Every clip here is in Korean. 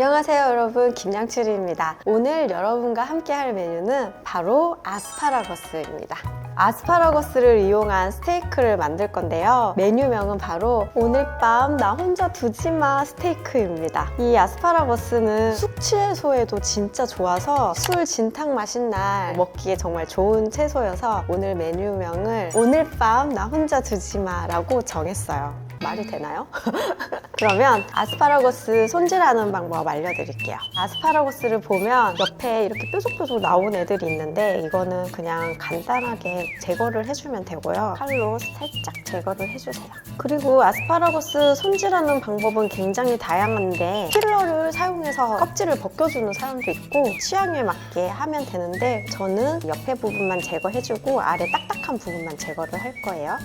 안녕하세요 여러분. 김양칠입니다. 오늘 여러분과 함께 할 메뉴는 바로 아스파라거스입니다. 아스파라거스를 이용한 스테이크를 만들 건데요. 메뉴명은 바로 오늘 밤 나 혼자 두지마 스테이크입니다. 이 아스파라거스는 숙취 해소에도 진짜 좋아서 술 진탕 마신 날 먹기에 정말 좋은 채소여서 오늘 메뉴명을 오늘 밤 나 혼자 두지마 라고 정했어요 말이 되나요? 그러면 아스파라거스 손질하는 방법 알려드릴게요. 아스파라거스를 보면 옆에 이렇게 뾰족뾰족 나온 애들이 있는데 이거는 그냥 간단하게 제거를 해주면 되고요. 칼로 살짝 제거를 해주세요. 그리고 아스파라거스 손질하는 방법은 굉장히 다양한데 필러를 사용해서 껍질을 벗겨주는 사람도 있고 취향에 맞게 하면 되는데 저는 옆에 부분만 제거해주고 아래 딱딱한 부분만 제거를 할 거예요.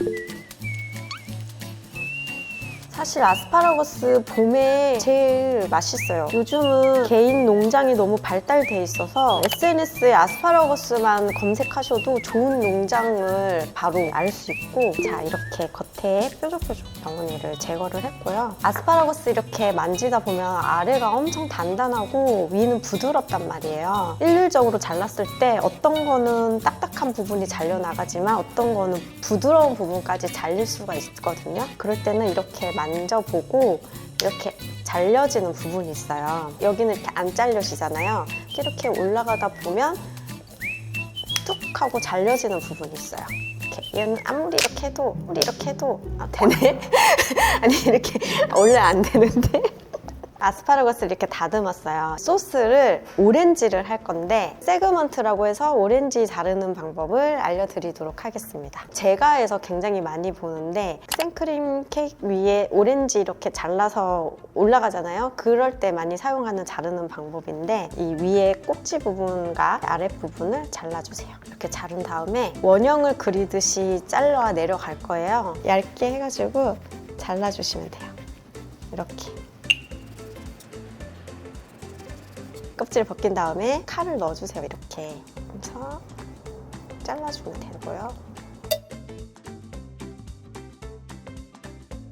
사실 아스파라거스 봄에 제일 맛있어요. 요즘은 개인 농장이 너무 발달돼 있어서 SNS에 아스파라거스만 검색하셔도 좋은 농장을 바로 알 수 있고 자 이렇게 겉에 뾰족뾰족 덩어리를 제거를 했고요. 아스파라거스 이렇게 만지다 보면 아래가 엄청 단단하고 위는 부드럽단 말이에요. 일률적으로 잘랐을 때 어떤 거는 딱딱한 부분이 잘려나가지만 어떤 거는 부드러운 부분까지 잘릴 수가 있거든요. 그럴 때는 이렇게 만져보고 이렇게 잘려지는 부분이 있어요. 여기는 이렇게 안 잘려지잖아요. 이렇게 올라가다 보면 툭 하고 잘려지는 부분이 있어요. 이렇게 얘는 아무리 이렇게 해도 아무리 이렇게 해도 아 되네? 아니 이렇게 원래 안 되는데 아스파라거스를 이렇게 다듬었어요. 소스를 오렌지를 할 건데 세그먼트라고 해서 오렌지 자르는 방법을 알려드리도록 하겠습니다. 제가 해서 굉장히 많이 보는데 생크림 케이크 위에 오렌지 이렇게 잘라서 올라가잖아요. 그럴 때 많이 사용하는 자르는 방법인데 이 위에 꼭지 부분과 아랫 부분을 잘라주세요. 이렇게 자른 다음에 원형을 그리듯이 잘라 내려갈 거예요. 얇게 해가지고 잘라주시면 돼요. 이렇게. 껍질 벗긴 다음에 칼을 넣어주세요 이렇게. 그래서 잘라주면 되고요.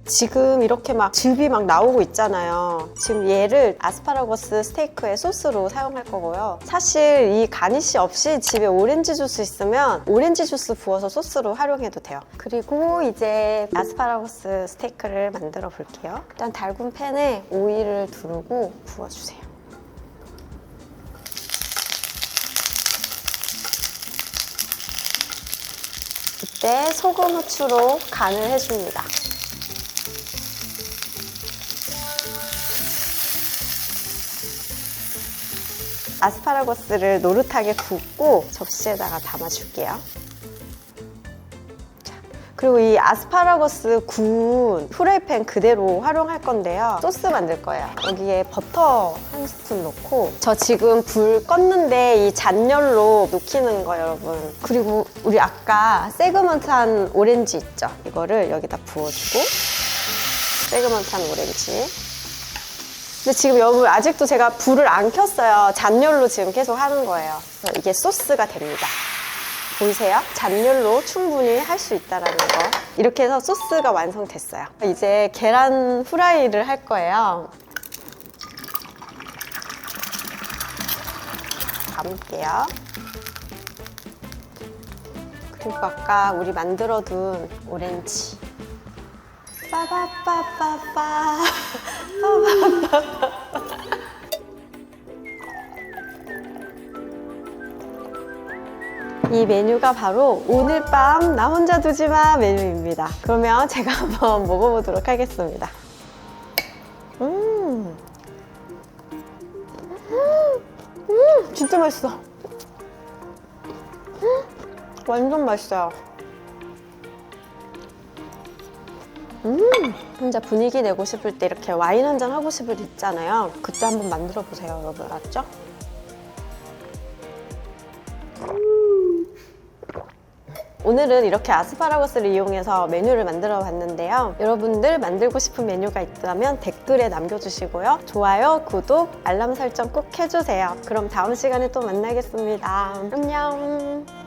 지금 이렇게 막 즙이 막 나오고 있잖아요. 지금 얘를 아스파라거스 스테이크의 소스로 사용할 거고요. 사실 이 가니쉬 없이 집에 오렌지 주스 있으면 오렌지 주스 부어서 소스로 활용해도 돼요. 그리고 이제 아스파라거스 스테이크를 만들어 볼게요. 일단 달군 팬에 오일을 두르고 부어주세요 이때 소금 후추로 간을 해줍니다. 아스파라거스를 노릇하게 굽고 접시에다가 담아줄게요. 자, 그리고 이 아스파라거스 구운 후라이팬 그대로 활용할 건데요. 소스 만들 거예요. 여기에 버터 한 스푼 넣고 저 지금 불 껐는데 이 잔열로 녹이는 거 여러분. 그리고 우리 아까 세그먼트한 오렌지 있죠? 이거를 여기다 부어주고 세그먼트한 오렌지. 근데 지금 여러분 아직도 제가 불을 안 켰어요. 잔열로 지금 계속 하는 거예요. 이게 소스가 됩니다. 보이세요? 잔열로 충분히 할 수 있다라는 거. 이렇게 해서 소스가 완성됐어요. 이제 계란 후라이를 할 거예요. 담을게요. 그리고 아까 우리 만들어둔 오렌지. 빠바빠빠빠. 이 메뉴가 바로 오늘 밤 나 혼자 두지 마 메뉴입니다. 그러면 제가 한번 먹어보도록 하겠습니다. 음, 음, 진짜 맛있어. 음, 완전 맛있어요. 음, 혼자 분위기 내고 싶을 때 이렇게 와인 한 잔 하고 싶을 때 있잖아요. 그때 한번 만들어 보세요, 여러분. 알았죠? 오늘은 이렇게 아스파라거스를 이용해서 메뉴를 만들어 봤는데요. 여러분들 만들고 싶은 메뉴가 있다면 댓글에 남겨주시고요. 좋아요, 구독, 알람 설정 꼭 해주세요. 그럼 다음 시간에 또 만나겠습니다. 안녕.